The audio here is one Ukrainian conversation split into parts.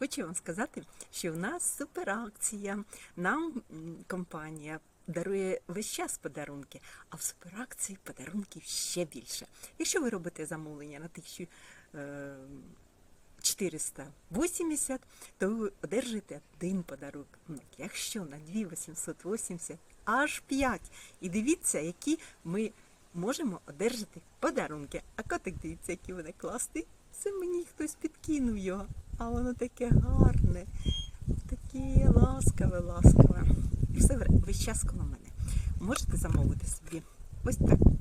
Хочу вам сказати, що в нас суперакція. Нам компанія дарує весь час подарунки, а в суперакції подарунків ще більше. Якщо ви робите замовлення на 1480, то ви одержите один подарунок. Якщо на 2880, аж 5. І дивіться, які ми можемо одержати подарунки. А котик дивіться, який вони класний. Це мені хтось підкинув його, а воно таке гарне, таке ласкаве, ласкаве. Все весь час коло мене. Можете замовити собі ось таку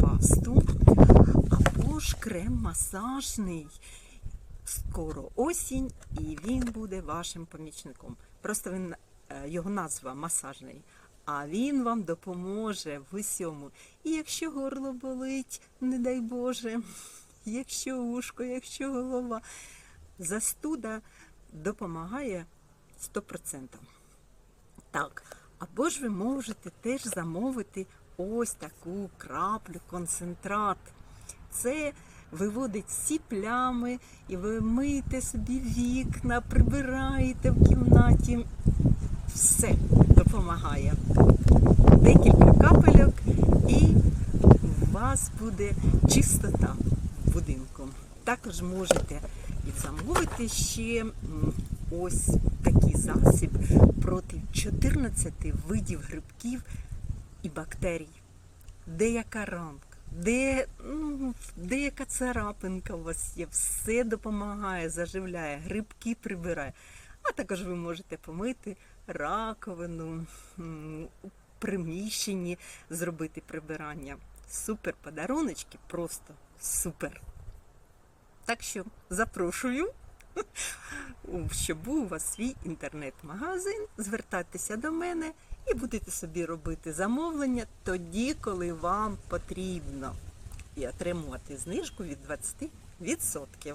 пасту або ж крем масажний. Скоро осінь, і він буде вашим помічником. Просто він е, його назва масажний. А він вам допоможе в усьому. І якщо горло болить, не дай Боже, якщо ушко, якщо голова, застуда допомагає 100%. Так, або ж ви можете теж замовити ось таку краплю, концентрат. Це виводить всі плями, і ви миєте собі вікна, прибираєте в кімнаті. Все допомагає. Декілька капельок, і у вас буде чистота в будинку. Також можете і замовити ще ось такий засіб проти 14 видів грибків і бактерій. Деяка ранка, де, ну, деяка царапинка у вас є, все допомагає, заживляє, грибки прибирає. А також ви можете помити раковину, у приміщенні зробити прибирання. Супер подаруночки, просто супер. Так що запрошую, щоб був у вас свій інтернет-магазин. Звертайтеся до мене і будете собі робити замовлення тоді, коли вам потрібно. І отримувати знижку від 20%.